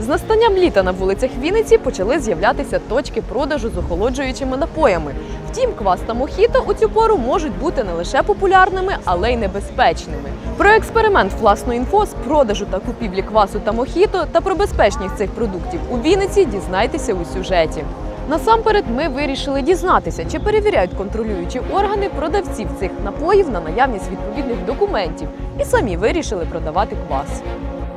З настанням літа на вулицях Вінниці почали з'являтися точки продажу з охолоджуючими напоями. Втім, квас та мохіто у цю пору можуть бути не лише популярними, але й небезпечними. Про експеримент власної інфо з продажу та купівлі квасу та мохіто та про безпечність цих продуктів у Вінниці дізнайтеся у сюжеті. Насамперед, ми вирішили дізнатися, чи перевіряють контролюючі органи продавців цих напоїв на наявність відповідних документів, і самі вирішили продавати квас.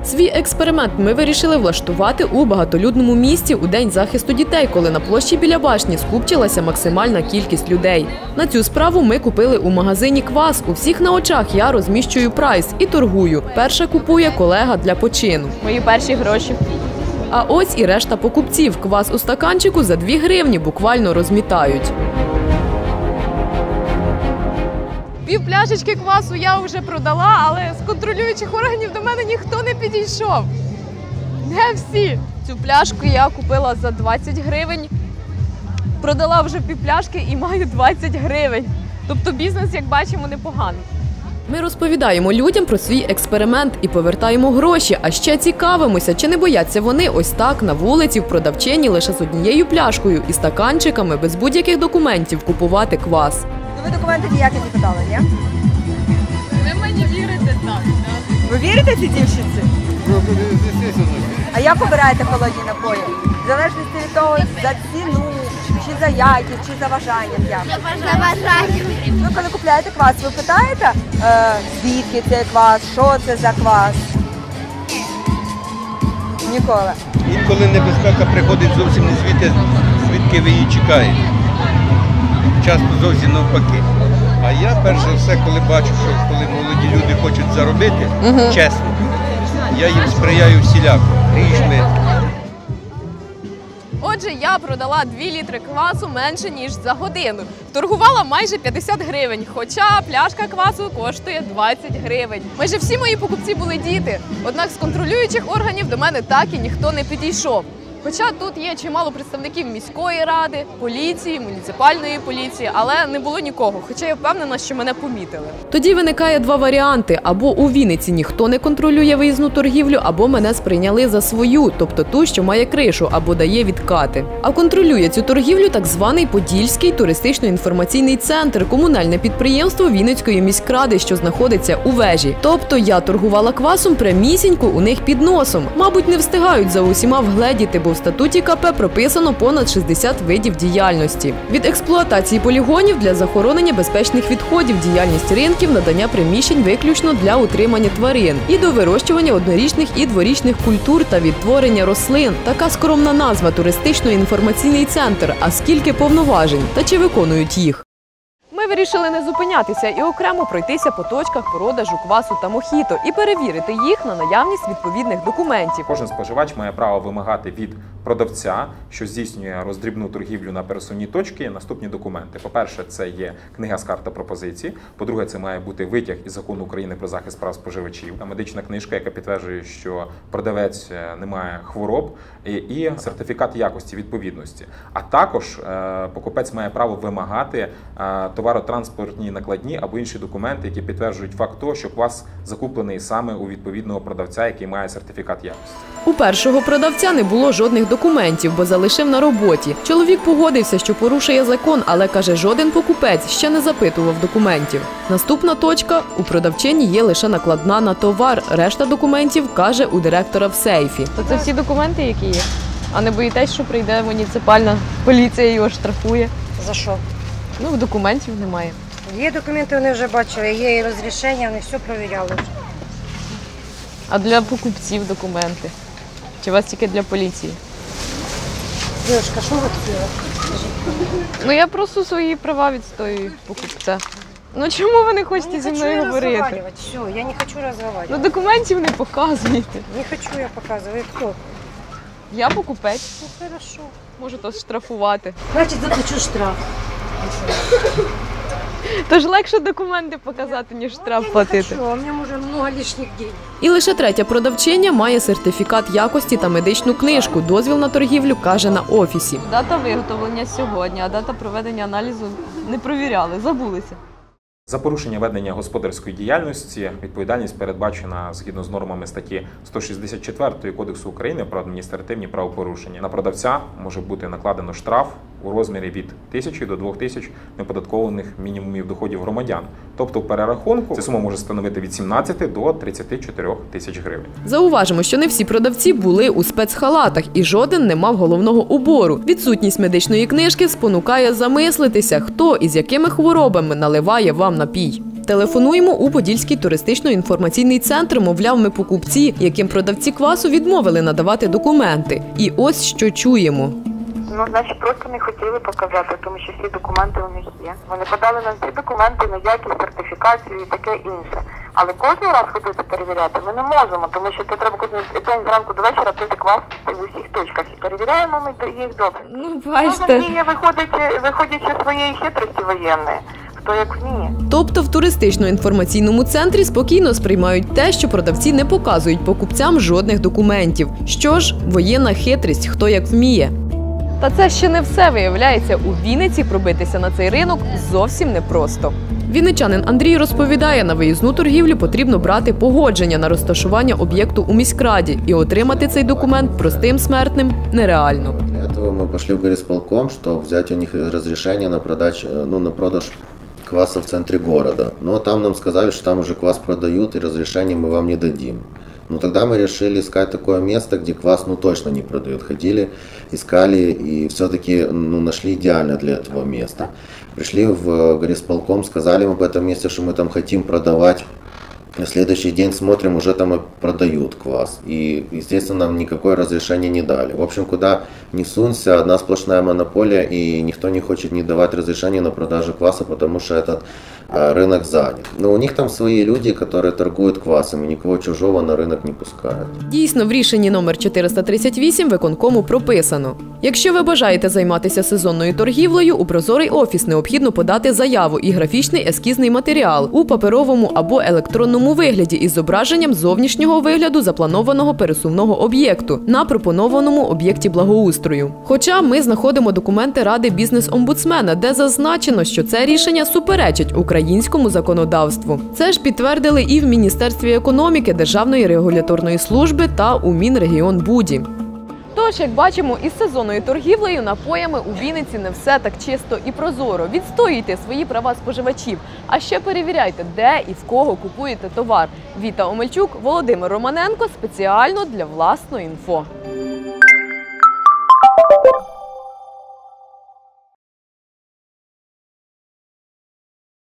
Свій експеримент ми вирішили влаштувати у багатолюдному місті у день захисту дітей, коли на площі біля башні скупчилася максимальна кількість людей. На цю справу ми купили у магазині квас. У всіх на очах я розміщую прайс і торгую. Перша купує колега для почину. Мої перші гроші. А ось і решта покупців. Квас у стаканчику за 2 гривні буквально розмітають. Пів пляшечки квасу я вже продала, але з контролюючих органів до мене ніхто не підійшов. Не всі. Цю пляшку я купила за 20 гривень. Продала вже пів пляшки і маю 20 гривень. Тобто бізнес, як бачимо, непоганий. Ми розповідаємо людям про свій експеримент і повертаємо гроші, а ще цікавимося, чи не бояться вони ось так на вулиці в продавчині лише з однією пляшкою і стаканчиками без будь-яких документів купувати квас. Ну, ви документи ніякі не подали, ні? Ви мені вірите так. Ви вірите цій дівчинці? А як обираєте холодні напої? В залежності від того, за ціну, за якість, чи за бажанням. Як? Ви коли купляєте квас, ви питаєте, е, звідки цей квас, що це за квас? Ніколи. Інколи небезпека приходить зовсім не звідти, звідки ви її чекаєте. Часто зовсім навпаки. А я перш за все, коли бачу, що коли молоді люди хочуть заробити, чесно, я їм сприяю всіляко, грішми. Отже, я продала 2 літри квасу менше ніж за годину. Торгувала майже 50 гривень, хоча пляшка квасу коштує 20 гривень. Майже всі мої покупці були діти. Однак з контролюючих органів до мене так і ніхто не підійшов. Хоча тут є чимало представників міської ради, поліції, муніципальної поліції, але не було нікого. Хоча я впевнена, що мене помітили. Тоді виникає два варіанти: або у Вінниці ніхто не контролює виїзну торгівлю, або мене сприйняли за свою, тобто ту, що має кришу або дає відкати. А контролює цю торгівлю так званий Подільський туристично-інформаційний центр, комунальне підприємство Вінницької міськради, що знаходиться у вежі. Тобто я торгувала квасом прямісінько у них під носом. Мабуть, не встигають за усіма вгледіти, бо в статуті КП прописано понад 60 видів діяльності від експлуатації полігонів для захоронення безпечних відходів, діяльність ринків, надання приміщень виключно для утримання тварин і до вирощування однорічних і дворічних культур та відтворення рослин. Така скромна назва туристично-інформаційний центр. А скільки повноважень та чи виконують їх? Вирішили не зупинятися і окремо пройтися по точках продажу квасу та мохіто і перевірити їх на наявність відповідних документів. Кожен споживач має право вимагати від продавця, що здійснює роздрібну торгівлю на пересувній точці, наступні документи. По-перше, це є книга з карта пропозицій. По-друге, це має бути витяг із закону України про захист прав споживачів, медична книжка, яка підтверджує, що продавець е, не має хвороб, і- сертифікат якості відповідності. А також е, покупець має право вимагати е, товаротранспортні накладні або інші документи, які підтверджують факт того, що квас закуплений саме у відповідного продавця, який має сертифікат якості. У першого продавця не було жодних документів, бо залишив на роботі. Чоловік погодився, що порушує закон, але каже, жоден покупець ще не запитував документів. Наступна точка у продавчині є лише накладна на товар. Решта документів каже у директора в сейфі. То це всі документи, які є. А не боїтесь, що прийде муніципальна поліція і його штрафує. За що? Ну, документів немає. Є документи, вони вже бачили, є і розрішення, вони все провіряли. А для покупців документи. Чи у вас тільки для поліції? Дівчинка, що ви тут? Ну я просто свої права відстоюю покупця. Ну чому ви не хочете зі мною говорити? Все, я не хочу Ну документів не показуєте. Не хочу я показывать. Кто? Я покупець, Ну хорошо. можу то штрафувати. Значит, заплачу штраф. Тож легше документи показати, ніж штраф не платити. у меня уже много лишних денег. І лише третя продавчиня має сертифікат якості та медичну книжку. Дозвіл на торгівлю каже на офісі. Дата виготовлення сьогодні, а дата проведення аналізу не провіряли, забулися. За порушення ведення господарської діяльності відповідальність передбачена згідно з нормами статті 164 Кодексу України про адміністративні правопорушення. На продавця може бути накладено штраф у розмірі від 1000 до 2000 неподаткованих мінімумів доходів громадян. Тобто в перерахунку ця сума може становити від 17 до 34 тисяч гривень. Зауважимо, що не всі продавці були у спецхалатах і жоден не мав головного убору. Відсутність медичної книжки спонукає замислитися, хто і з якими хворобами наливає вам напій. Телефонуємо у Подільський туристично-інформаційний центр. Мовляв, ми покупці, яким продавці квасу відмовили надавати документи. І ось що чуємо. Ну, значить, просто не хотіли показати, тому що всі документи у них є. Вони подали нам всі документи на якість, сертифікацію і таке інше. Але кожен раз ходити перевіряти ми не можемо, тому що це треба кожен день зранку до вечора пити квас в усіх точках. І перевіряємо ми їх добре. Ну, Кожен діє, виходячи, виходячи своєї хитрості воєнної, хто як вміє. Тобто в туристично-інформаційному центрі спокійно сприймають те, що продавці не показують покупцям жодних документів. Що ж, воєнна хитрість, хто як вміє. Та це ще не все виявляється. У Вінниці пробитися на цей ринок зовсім непросто. Вінничанин Андрій розповідає, на виїзну торгівлю потрібно брати погодження на розташування об'єкту у міськраді, і отримати цей документ простим смертним нереально. Для этого мы пошли в горисполком, чтобы взять у них разрешение на, продач, э, ну, на продаж кваса в центре города. Но там нам сказали, что там уже квас продают, и разрешение мы вам не дадим. Ну тогда мы решили искать такое место, где квас ну точно не продают. Ходили, искали и все-таки ну, нашли идеально для этого места. Пришли в горисполком, сказали им об этом месте, что мы там хотим продавать. На следующий день смотрим, уже там и продают квас. И, естественно, нам никакое разрешение не дали. В общем, куда не сунься, одна сплошная монополия, и никто не хочет не давать разрешения на продажу кваса, потому что этот э, рынок занят. Но у них там свои люди, которые торгуют квасом, и никого чужого на рынок не пускают. Дійсно, в рішенні номер 438 виконкому прописано: якщо ви бажаєте займатися сезонною торгівлею, у прозорий офіс необхідно подати заяву і графічний ескізний матеріал у паперовому або електронному вигляді із зображенням зовнішнього вигляду запланованого пересувного об'єкту на пропонованому об'єкті благоустрою. Хоча ми знаходимо документи ради бізнес-омбудсмена, де зазначено, що це рішення суперечить українському законодавству. Це ж підтвердили і в Міністерстві економіки, Державної регуляторної служби та у Мінрегіонбуді. Тож, як бачимо, із сезонною торгівлею напоями у Вінниці не все так чисто і прозоро. Відстоюйте свої права споживачів, а ще перевіряйте, де і в кого купуєте товар. Віта Омельчук, Володимир Романенко спеціально для власної інфо.